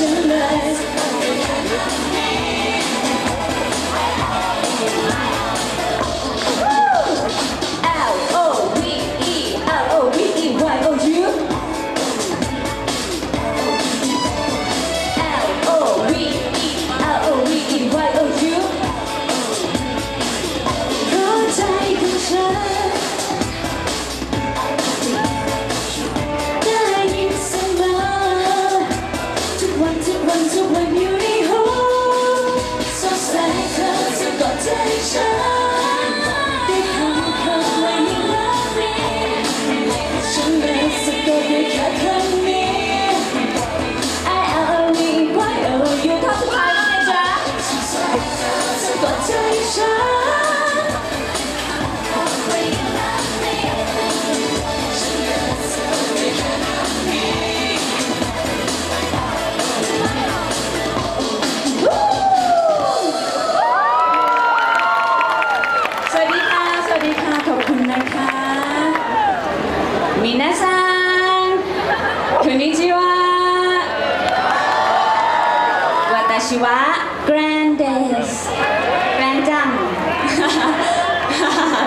Tonight. ชิวะ Grandes Grandam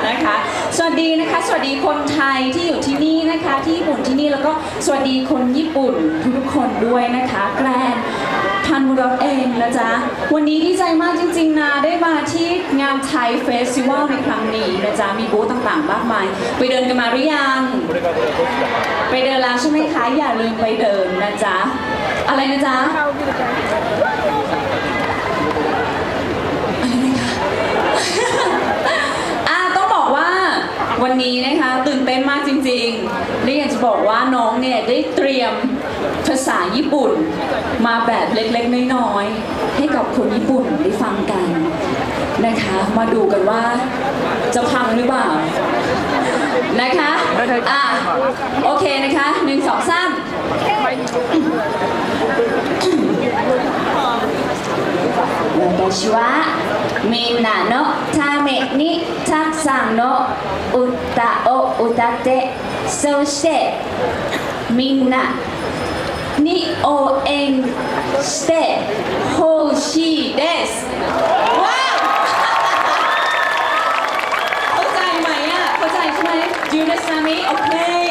นะคะ สวัสดีนะคะ สวัสดีคนไทยที่อยู่ที่นี่นะคะ ที่ญี่ปุ่นที่นี่แล้วก็สวัสดีคนญี่ปุ่นทุกๆคนด้วยนะคะ แกรนพันมุรสเองนะจ๊ะ วันนี้ดีใจมากจริงๆนะได้มาที่งานไทยเฟสติวัลในครั้งนี้นะจ๊ะ มีบูธต่างๆมากมาย ไปเดินกันมาหรือยัง ไปเดินแล้วใช่ไหมคะ อย่าลืมไปเดินนะจ๊ะ อะไรนะจ๊ะต้องบอกว่า วันนี้นะคะตื่นเต้นมากจริงๆและอยากจะบอกว่าน้องเนี่ยได้เตรียมภาษาญี่ปุ่น มาแบบเล็กๆน้อยๆให้กับคนญี่ปุ่นได้ฟังกันนะคะ มาดูกันว่าจะพังหรือเปล่านะคะอะโอเคนะคะหนึ่งสองสาม 私はみんなのためにたくさんの歌を歌ってそしてみんなに応援してほしいですว้าวเข้าใจไหมอ่ะเข้าใจใช่ไหม Do you understand me? Okay.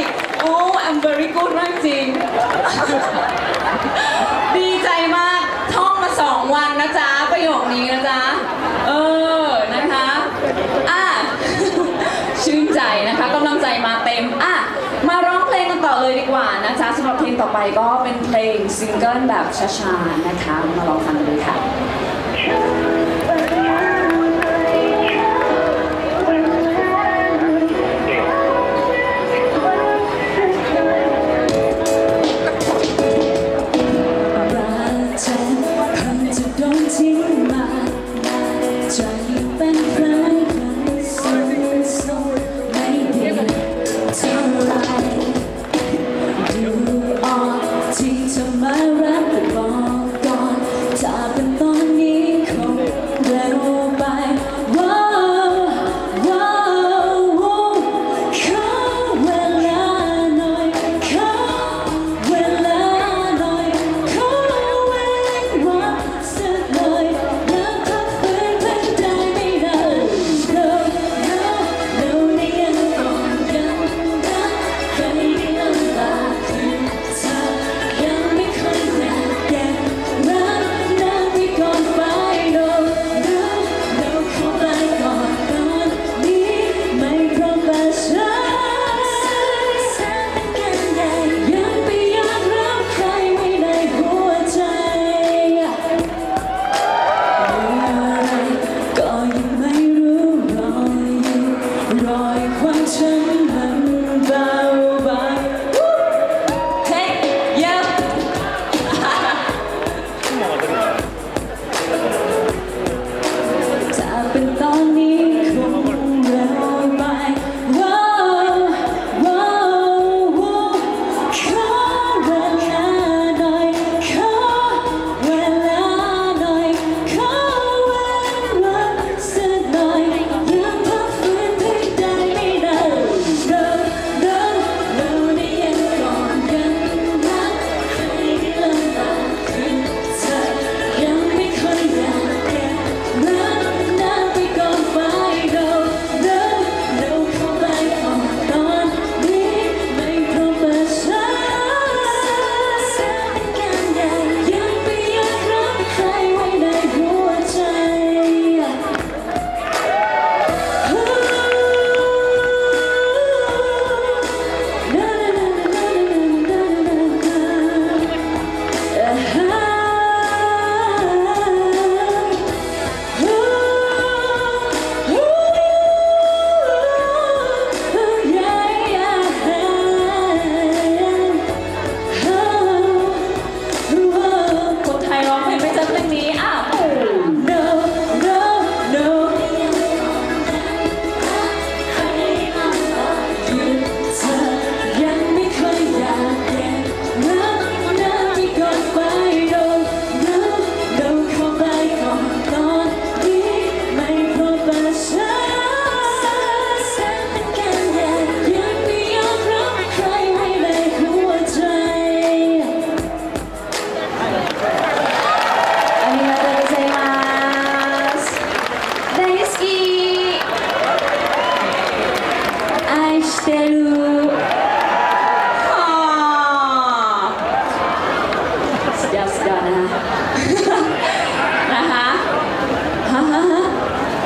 Oh, I'm very good มากจริง ดีใจมาก ท่องมา สองวันนะจ๊ะประโยคนี้นะจ๊ะ เออ นะคะ อะ ชื่นใจนะคะกำลังใจมาเต็ม อะ มาร้องเพลงกันต่อเลยดีกว่านะจ๊ะสำหรับเพลงต่อไปก็เป็นเพลงซิงเกิลแบบช้าๆนะคะ มาลองฟังกันเลยค่ะ จะโ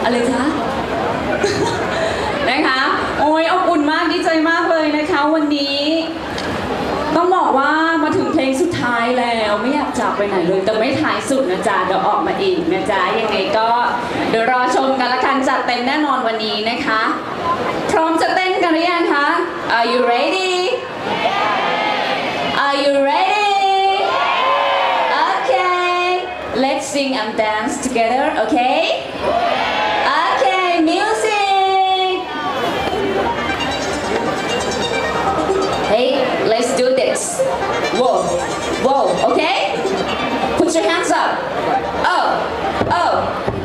อะไรคะ นะคะ โอ้ยอบอุ่นมากดีใจมากเลยนะคะ วันนี้ ต้องบอกว่ามาถึงเพลงสุดท้ายแล้วไม่อยากจากไปไหนเลย แต่ไม่ท้ายสุดนะจ๊ะเดี๋ยวออกมาอีกนะจ๊ะยังไงก็ เดี๋ยวรอชมกันละกันจัดเต็มแน่นอนวันนี้นะคะ พร้อมจะเต้นกันหรือยังคะ Are you ready Are you ready Okay Let's sing and dance together, okay? Whoa, whoa, okay? Put your hands up. Oh, oh.